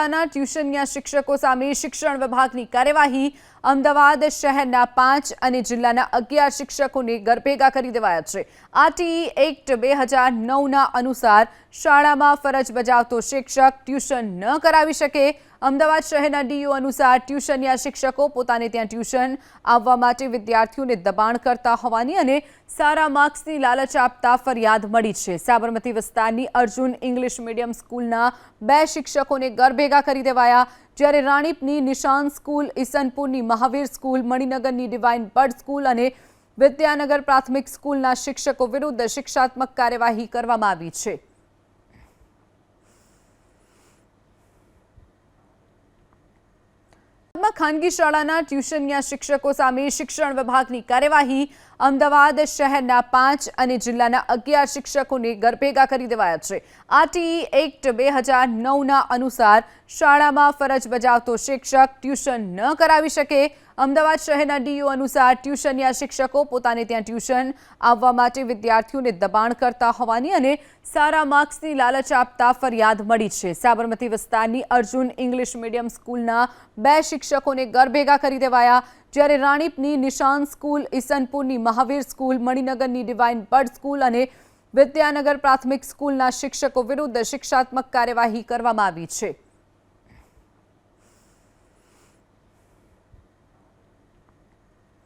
શાળાના ટ્યુશનના શિક્ષકો સામે શિક્ષણ વિભાગની કાર્યવાહી અમદાવાદ શહેરના પાંચ અને જિલ્લાના અગિયાર શિક્ષકોને ગરભેગા કરી દેવાયા છે. આરટીઈ એક્ટ બે હજાર નવના અનુસાર શાળામાં ફરજ બજાવતો શિક્ષક ટ્યુશન ન કરાવી શકે. અમદાવાદ શહેરના ડીયુ અનુસાર ટ્યુશનના શિક્ષકો પોતાને ત્યાં ટ્યુશન આવવા માટે વિદ્યાર્થીઓને દબાણ કરતા હોવાની અને સારા માર્ક્સની લાલચ આપતા ફરિયાદ મળી છે. સાબરમતી વિસ્તારની અર્જુન ઇંગ્લિશ મીડિયમ સ્કૂલના બે શિક્ષકોને ઘરભેગા કરી દેવાયા. જ્યારે રાણીપની નિશાન સ્કૂલ, ઈસનપુરની મહાવીર સ્કૂલ, મણિનગરની ડિવાઇન બર્ડ સ્કૂલ અને વિદ્યાનગર પ્રાથમિક સ્કૂલના શિક્ષકો વિરુદ્ધ શિક્ષાત્મક કાર્યવાહી કરવામાં આવી છે. માં ખાનગી શાળાના ટ્યુશનના શિક્ષકો સામે શિક્ષણ વિભાગની કાર્યવાહી અમદાવાદ શહેરના પાંચ અને જિલ્લાના અગિયાર શિક્ષકોને ગરભેગા કરી દેવાયા છે. આરટીઈ એક્ટ બે હજાર નવના અનુસાર શાળામાં ફરજ બજાવતો શિક્ષક ટ્યુશન ન કરાવી શકે અમદાવાદ શહેરના ડીયુ અનુસાર ટ્યુશનના શિક્ષકો પોતાને ત્યાં ટ્યુશન આવવા માટે વિદ્યાર્થીઓને દબાણ કરતા હોવાની અને સારા માર્ક્સની લાલચ આપતા ફરિયાદ મળી છે. સાબરમતી વિસ્તારની અર્જુન ઇંગ્લિશ મીડિયમ સ્કૂલના બે શિક્ષકોને ગરભેગા કરી દેવાયા. જ્યારે રાણીપની નિશાન સ્કૂલ, ઈસનપુરની મહાવીર સ્કૂલ, મણિનગરની ડિવાઇન બર્ડ સ્કૂલ અને વિદ્યાનગર પ્રાથમિક સ્કૂલના શિક્ષકો વિરુદ્ધ શિક્ષાત્મક કાર્યવાહી કરવામાં આવી છે.